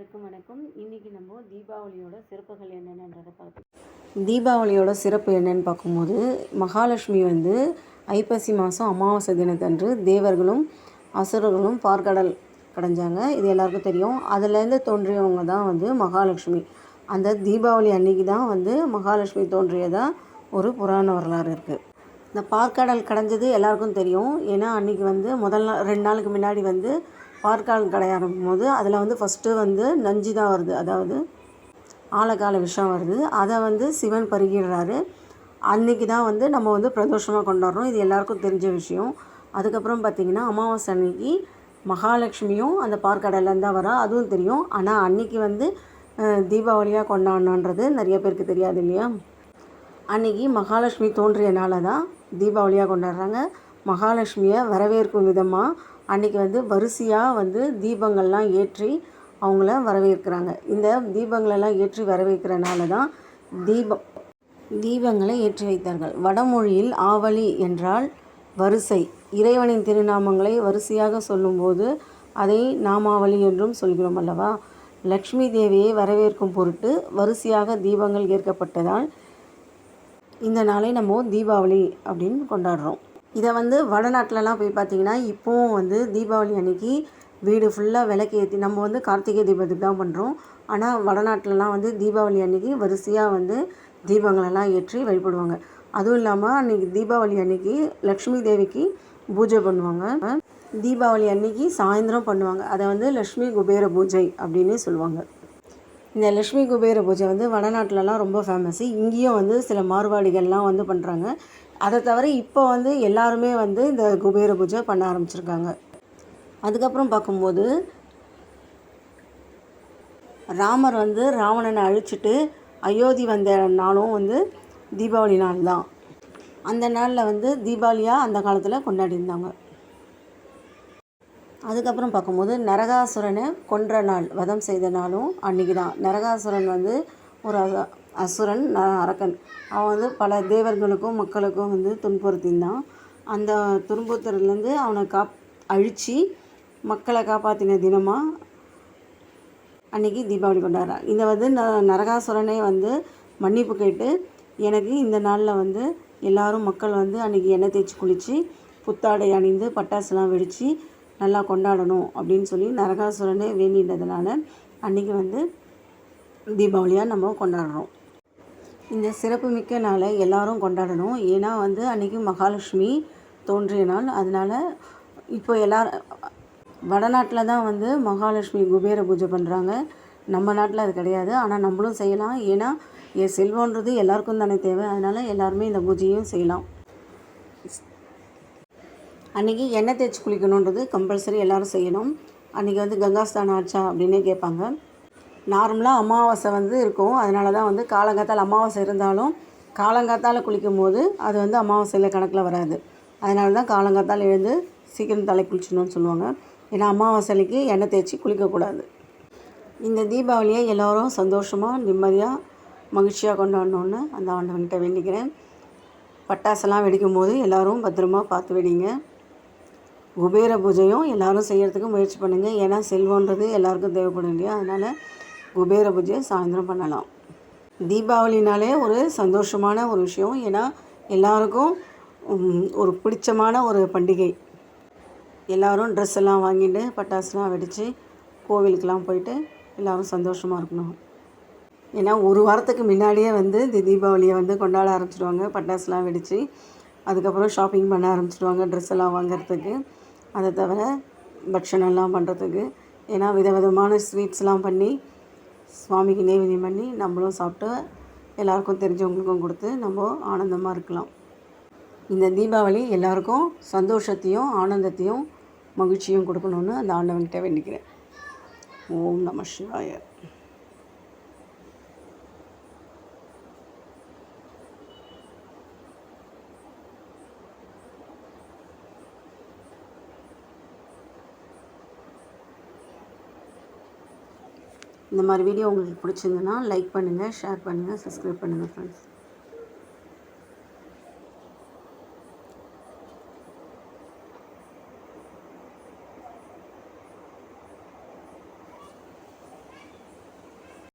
அனைவருக்கும் வணக்கம். இன்னைக்கு நம்ம தீபாவளியோட சிறப்புகள் என்னென்னன்றதை பார்த்து தீபாவளியோட சிறப்பு என்னன்னு பார்க்கும்போது மகாலட்சுமி வந்து ஐப்பசி மாதம் அமாவாசை தினத்தன்று தேவர்களும் அசுரர்களும் பார்க்கடல் கடைஞ்சாங்க. இது எல்லாருக்கும் தெரியும். அதுலேருந்து தோன்றியவங்க தான் வந்து மகாலட்சுமி. அந்த தீபாவளி அன்னைக்கு தான் வந்து மகாலட்சுமி தோன்றியதாக ஒரு புராண வரலாறு இருக்குது இந்த பார்க்கடல் கடைஞ்சது எல்லாருக்கும் தெரியும். ஏன்னா அன்றைக்கி வந்து முதல் நாள் ரெண்டு நாளுக்கு முன்னாடி வந்து பார்க்கடல் கடைய ஆரம்பிக்கும் போது அதில் வந்து ஃபஸ்ட்டு வந்து நஞ்சு தான் வருது. அதாவது ஆழக்கால விஷம் வருது. அதை வந்து சிவன் பருகிடுறாரு. அன்றைக்கி தான் வந்து நம்ம வந்து பிரதோஷமாக கொண்டாடுறோம். இது எல்லாருக்கும் தெரிஞ்ச விஷயம். அதுக்கப்புறம் பார்த்திங்கன்னா அமாவாசை அன்னைக்கு மகாலட்சுமியும் அந்த பார்க்கடல்லேருந்து தான் வரா. அதுவும் தெரியும். ஆனால் அன்றைக்கி வந்து தீபாவளியாக கொண்டாடணுன்றது நிறைய பேருக்கு தெரியாது இல்லையா? அன்னைக்கு மகாலட்சுமி தோன்றியனால தான் தீபாவளியாக கொண்டாடுறாங்க. மகாலட்சுமியை வரவேற்கும் விதமாக அன்னைக்கு வந்து வரிசையாக வந்து தீபங்கள்லாம் ஏற்றி அவங்கள வரவேற்கிறாங்க. இந்த தீபங்களெல்லாம் ஏற்றி வரவேற்கிறனால தான் தீபம் தீபங்களை ஏற்றி வைத்தார்கள். வடமொழியில் ஆவலி என்றால் வரிசை. இறைவனின் திருநாமங்களை வரிசையாக சொல்லும்போது அதை நாமாவளி என்றும் சொல்கிறோம் அல்லவா? லக்ஷ்மி தேவியை வரவேற்கும் பொருட்டு வரிசையாக தீபங்கள் ஏற்கப்பட்டதால் இந்த நாளை நம்ம தீபாவளி அப்படின்னு கொண்டாடுறோம். இதை வந்து வடநாட்டிலலாம் போய் பார்த்தீங்கன்னா இப்போவும் வந்து தீபாவளி அன்னைக்கு வீடு ஃபுல்லாக விளக்கு ஏற்றி நம்ம வந்து கார்த்திகை தீபத்துக்கு தான் பண்ணுறோம் ஆனால் வடநாட்டிலலாம் வந்து தீபாவளி அன்றைக்கி வரிசையாக வந்து தீபங்களெல்லாம் ஏற்றி வழிபடுவாங்க. அதுவும் இல்லாமல் அன்றைக்கி தீபாவளி அன்னைக்கு லக்ஷ்மி தேவிக்கு பூஜை பண்ணுவாங்க. தீபாவளி அன்னைக்கு சாயந்தரம் பண்ணுவாங்க. அதை வந்து லக்ஷ்மி குபேர பூஜை அப்படின்னு சொல்லுவாங்க. இந்த லக்ஷ்மி குபேர பூஜை வந்து வடநாட்டிலலாம் ரொம்ப ஃபேமஸ்ஸு இங்கேயும் வந்து சில மார்வாடிகள்லாம் வந்து பண்ணுறாங்க அதை தவிர இப்போ வந்து எல்லாருமே வந்து இந்த குபேர பூஜை பண்ண ஆரம்பிச்சிருக்காங்க. அதுக்கப்புறம் பார்க்கும்போது ராமர் வந்து ராவணனை அழிச்சிட்டு அயோத்தி வந்த நாளும் வந்து தீபாவளி நாள் தான். அந்த நாளில் வந்து தீபாவளியாக அந்த காலத்தில் கொண்டாடியிருந்தாங்க. அதுக்கப்புறம் பார்க்கும்போது நரகாசுரனை கொன்ற நாள் வதம் செய்த நாளும் அன்றைக்கி தான். நரகாசுரன் வந்து ஒரு அசுரன் அரக்கன். அவன் வந்து பல தேவர்களுக்கும் மக்களுக்கும் வந்து துன்புறுத்தின்தான் அந்த துன்புறுத்துறதுலேருந்து அவனை காப் அழித்து மக்களை காப்பாற்றின தினமாக அன்னைக்கு தீபாவளி கொண்டாடுறான் இதை வந்து ந நரகாசுரனே வந்து மன்னிப்பு கேட்டு எனக்கு இந்த நாளில் வந்து எல்லாரும் மக்கள் வந்து அன்றைக்கி எண்ணெய் தேய்ச்சி குளித்து புத்தாடை அணிந்து பட்டாசுலாம் வெடித்து நல்லா கொண்டாடணும் அப்படின்னு சொல்லி நரகாசுரனே வேண்டின்றதுனால அன்றைக்கி வந்து தீபாவளியாக நம்ம கொண்டாடுறோம். இந்த சிறப்புமிக்க நாளை எல்லாரும் கொண்டாடணும். ஏன்னா வந்து அன்றைக்கி மகாலட்சுமி தோன்றிய நாள். அதனால் இப்போ எல்லாரும் வடநாட்டில் தான் வந்து மகாலட்சுமி குபேர பூஜை பண்ணுறாங்க நம்ம நாட்டில் அது கிடையாது. ஆனால் நம்மளும் செய்யலாம். ஏன்னா என் செல்வன்றது எல்லாருக்கும் தானே தேவை. அதனால் எல்லாருமே இந்த பூஜையும் செய்யலாம். அன்றைக்கி எண்ணெய் தேய்ச்சி குளிக்கணுன்றது கம்பல்சரி எல்லோரும் செய்யணும். அன்றைக்கி வந்து கங்கா ஸ்நானம் ஆச்சா அப்படின்னே கேட்பாங்க. நார்மலாக அமாவாசை வந்து இருக்கும். அதனால தான் வந்து காலங்காத்தால் அமாவாசை இருந்தாலும் காலங்காத்தால் குளிக்கும் போது அது வந்து அமாவாசையில் கணக்கில் வராது. அதனால தான் காலங்காத்தால் எழுந்து சீக்கிரம் தலை குளிச்சணும்னு சொல்லுவாங்க. ஏன்னா அமாவாசைக்கு எண்ணெய் தேய்ச்சி குளிக்கக்கூடாது. இந்த தீபாவளியை எல்லோரும் சந்தோஷமாக நிம்மதியாக மகிழ்ச்சியாக கொண்டாடணுன்னு அந்த ஆண்டவன்கிட்ட வேண்டிக்கிறேன். பட்டாசெல்லாம் வெடிக்கும் போது எல்லோரும் பத்திரமா பார்த்து வெடிங்க. குபேர பூஜையும் எல்லாரும் செய்கிறதுக்கு முயற்சி பண்ணுங்கள் ஏன்னா செல்வன்றது எல்லாருக்கும் தேவைப்படும் இல்லையா? அதனால் குபேர பூஜையை சாயந்தரம் பண்ணலாம். தீபாவளினாலே ஒரு சந்தோஷமான ஒரு விஷயம். ஏன்னா எல்லாருக்கும் ஒரு பிடிச்சமான ஒரு பண்டிகை. எல்லாரும் ட்ரெஸ் எல்லாம் வாங்கிட்டு பட்டாசுலாம் வெடித்து கோவிலுக்கெலாம் போயிட்டு எல்லோரும் சந்தோஷமாக இருக்கணும். ஏன்னா ஒரு வாரத்துக்கு முன்னாடியே வந்து இந்த தீபாவளியை வந்து கொண்டாட ஆரம்பிச்சிடுவாங்க பட்டாசுலாம் வெடித்து அதுக்கப்புறம் ஷாப்பிங் பண்ண ஆரம்பிச்சிடுவாங்க ட்ரெஸ் எல்லாம் வாங்குறதுக்கு. அதை தவிர பட்சணம்லாம் பண்ணுறதுக்கு ஏன்னா விதவிதமான ஸ்வீட்ஸ்லாம் பண்ணி சுவாமிக்கு நைவேத்தியம் பண்ணி நம்மளும் சாப்பிட்டு எல்லாருக்கும் தெரிஞ்சவங்களுக்கும் கொடுத்து நம்ம ஆனந்தமாக இருக்கலாம். இந்த தீபாவளி எல்லாருக்கும் சந்தோஷத்தையும் ஆனந்தத்தையும் மகிழ்ச்சியும் கொடுக்கணும்னு அந்த ஆண்டவன்கிட்ட வேண்டிக்கிறேன். ஓம் நம சிவாய. இந்த மாதிரி வீடியோ உங்களுக்கு பிடிச்சிருந்துன்னா லைக் பண்ணுங்கள் ஷேர் பண்ணுங்கள் சப்ஸ்கிரைப் பண்ணுங்கள் ஃப்ரெண்ட்ஸ்